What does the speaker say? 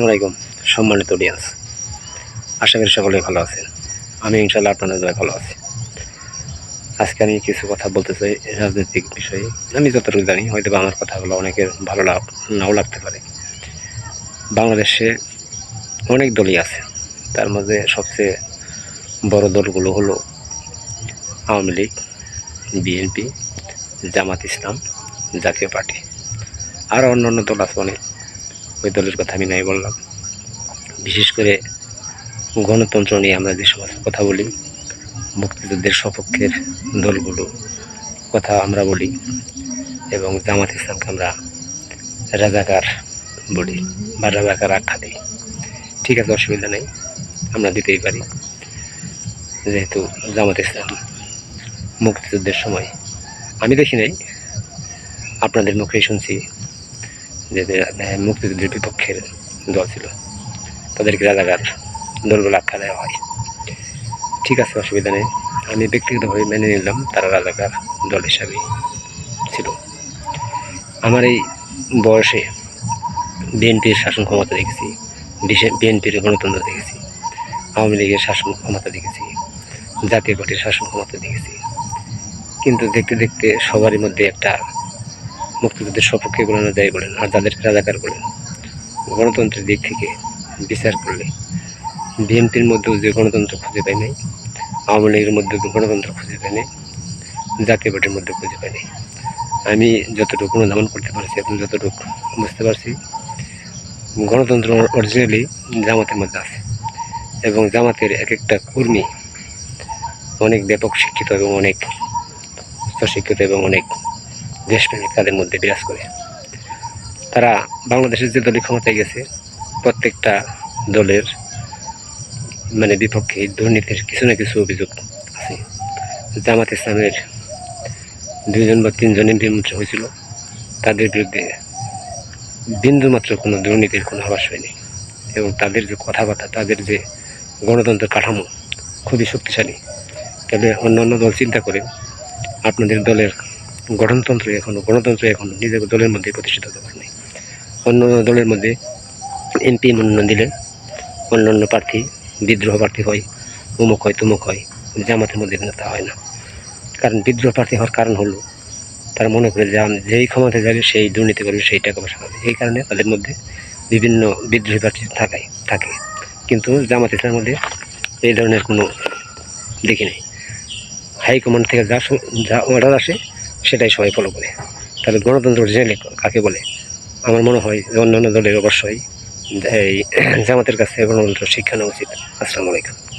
আসসালামাইকুম সম্মানিত অডিয়েন্স আশা করি সকলে ভালো আছেন। আমি ইনশাল্লাহ আপনাদের ভালো আছি। আজকে আমি কিছু কথা বলতে চাই রাজনৈতিক বিষয়ে। আমি যতটুকু জানি হয়তো আমার কথাগুলো অনেকের ভালো নাও লাগতে পারে। বাংলাদেশে অনেক দলই আছে। তার মধ্যে সবচেয়ে বড় দলগুলো হলো আওয়ামী লীগ, বিএনপি, জামাত ইসলাম, জাতীয় পার্টি। আর অন্যান্য দল আছে অনেক। ওই দলের কথা আমি নাই বললাম। বিশেষ করে গণতন্ত্র নিয়ে আমরা যে সমস্ত কথা বলি, মুক্তিযুদ্ধের সপক্ষের দলগুলো কথা আমরা বলি এবং জামাত ইসলামকে আমরা রাজাকার বলি বা রাজাকার আখ্যা দিই। ঠিক আছে, অসুবিধা নেই, আমরা দিতেই পারি। যেহেতু জামাত ইসলাম মুক্তিযুদ্ধের সময়, আমি দেখি নাই, আপনাদের মুখেই শুনছি। যে মুক্তিযুদ্ধের বিপক্ষের দল ছিল, তাদেরকে রাজাকার দলগুলো আখ্যা দেওয়া হয়। ঠিক আছে, অসুবিধা নেই। আমি ব্যক্তিগতভাবে মেনে নিলাম, তারা রাজাকার দল হিসাবে ছিল। আমার এই বয়সে বিএনপির শাসন ক্ষমতা দেখেছি বিএনপির গণতন্ত্র দেখেছি, আওয়ামী লীগের শাসন ক্ষমতা দেখেছি, জাতীয় পার্টির শাসন ক্ষমতা দেখেছি। কিন্তু দেখতে দেখতে সবারই মধ্যে একটা মুক্তিযুদ্ধের সপক্ষে বলেন যাই বলেন আর যাদের রাজাকার বলেন গণতন্ত্রের দিক থেকে বিচার করলে বিএনপির মধ্যেও যে গণতন্ত্র খুঁজে পায় নাই, আওয়ামী লীগের মধ্যে গণতন্ত্র খুঁজে পায় নাই, জাতীয় পার্টির মধ্যে খুঁজে পায় নাই। আমি যতটুকু অনুধাবন করতে পারছি এবং যতটুকু বুঝতে পারছি, গণতন্ত্র অরিজিনালি জামাতের মধ্যে আছে এবং জামাতের এক একটা কর্মী অনেক ব্যাপক শিক্ষিত এবং অনেক শিক্ষিত এবং অনেক দেশপ্রেমিক তাদের মধ্যে বিরাজ করে। তারা বাংলাদেশের যে দলীয় ক্ষমতায় গেছে, প্রত্যেকটা দলের মানে বিপক্ষে দুর্নীতির কিছু না কিছু অভিযোগ আছে। জামাত ইসলামের দুইজন বা তিনজন এমপি মন্ত্রী হয়েছিল। তাদের বিরুদ্ধে বিন্দুমাত্র কোনো দুর্নীতির কোনো আভাস হয়নি। এবং তাদের যে কথাবার্তা, তাদের যে গণতন্ত্র কাঠামো খুবই শক্তিশালী। তবে অন্য দল চিন্তা করে আপনাদের দলের গঠনতন্ত্র এখনও গণতন্ত্র এখনও নিজের দলের মধ্যে প্রতিষ্ঠিত হতে পারেনি। অন্য দলের মধ্যে এমপি মনোনয়ন দিলে অন্য অন্য প্রার্থী, বিদ্রোহ প্রার্থী হয়, উমুক হয়, তুমুক হয় জামাতের মধ্যে তা হয় না। কারণ বিদ্রোহ প্রার্থী হওয়ার কারণ হলো, তারা মনে করে যে যেই ক্ষমতায় যাবে, সেই দুর্নীতি করবে, সেই টাকা পয়সা পাবে। এই কারণে তাদের মধ্যে বিভিন্ন বিদ্রোহী প্রার্থী থাকায়, থাকে। কিন্তু জামাত ইসলামের মধ্যে এই ধরনের কোনো দেখি নেই। হাইকমান্ড থেকে যা যা অর্ডার আসে সেটাই সবাই ফলো করে। তাহলে গণতন্ত্র অরিজিনালি কাকে বলে? আমার মনে হয় যে অন্যান্য দলের অবশ্যই এই জামাতের কাছে গণতন্ত্র শিক্ষা নেওয়া উচিত। আসসালামু আলাইকুম।